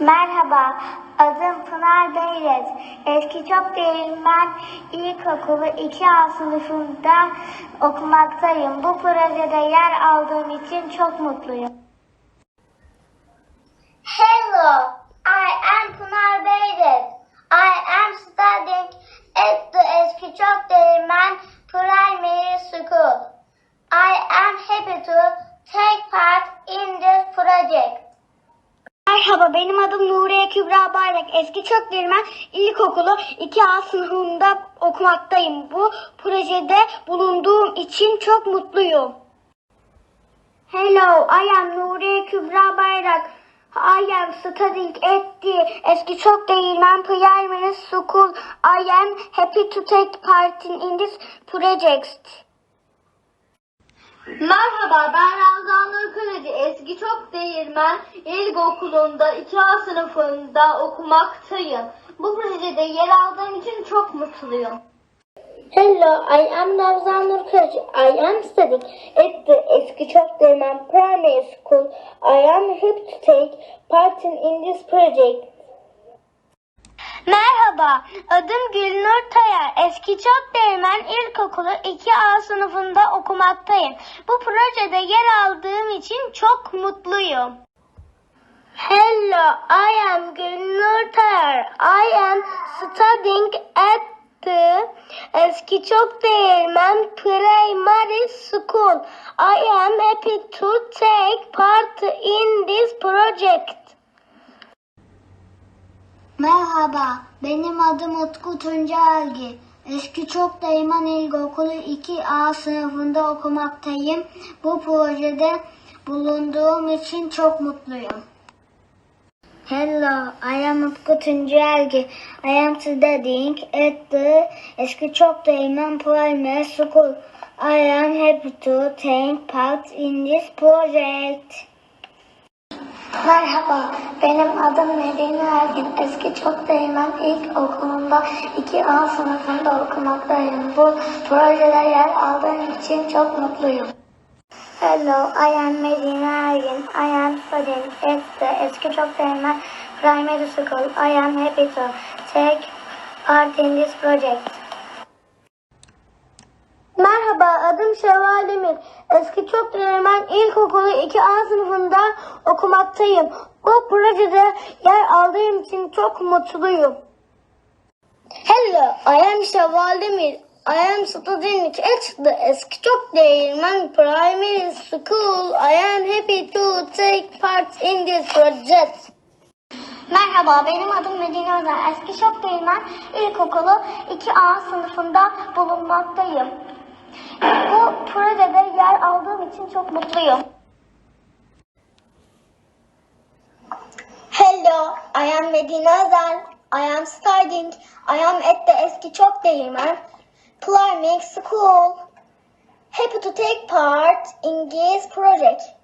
Merhaba, adım Pınar Beylet. Eski Çok Değirmen İlkokulu 2A sınıfında okumaktayım. Bu projede yer aldığım için çok mutluyum. Hello, I am Pınar Beylet. I am studying at the Eski Çok Değirmen Primary School. I am happy to take part in this project. Merhaba benim adım Nuriye Kübra Bayrak. Eski Çok Değirmen İlkokulu 2A sınıfında okumaktayım. Bu projede bulunduğum için çok mutluyum. Hello, I am Nuriye Kübra Bayrak. I am studying at the Eski Çok Değirmen Primary School. I am happy to take part in this project. Merhaba ben Ramazan Nur Kırıcı. Eski Çok Değirmen İlkokulu'nda 2A sınıfında okumaktayım. Bu projede yer aldığım için çok mutluyum. Hello, I am Navzan Nurkacı. I am studying at the Eski Çok Değirmen Primary School. I am happy to take part in this project. Merhaba, adım Gülnur Tayar. Eski Çok Değirmen İlkokulu 2A sınıfında okumaktayım. Bu projede yer aldığım için çok mutluyum. Hello, I am Gülnur Tayar. I am studying at the Eski Çok Değirmen Primary School. I am happy to take part in this project. Merhaba, benim adım Utku Tuncelgi. Eski Çok Değirmen İlkokulu 2A sınıfında okumaktayım. Bu projede bulunduğum için çok mutluyum. Hello, I am Utku Tuncelgi. I am studying at the Eski Çok Değirmen Primary School. I am happy to take part in this project. Merhaba, benim adım Medine Ergin. Eski Çok Değirmen İlk Okulu'nda 2A sınıfında okumaktayım. Bu projede yer aldığım için çok mutluyum. Hello, I am Medine Ergin. I am studying at the Eski Çok Değirmen Primary School. I am happy to take part in this project. Merhaba, adım Şevval Demir. Eski Çok Değirmen İlkokulu 2A sınıfında okumaktayım. Bu projede yer aldığım için çok mutluyum. Hello, I am Şevval Demir. I am studying at the Eski Çok Değirmen Primary School. I am happy to take part in this project. Merhaba, benim adım Medine Özer. Eski Çok Değirmen İlkokulu 2A sınıfında bulunmaktayım. Bu projede yer aldığım için çok mutluyum. Hello, I am Medine Özel. I am studying. I am at the Eski Çok Değirmen Primary School. Happy to take part in this project.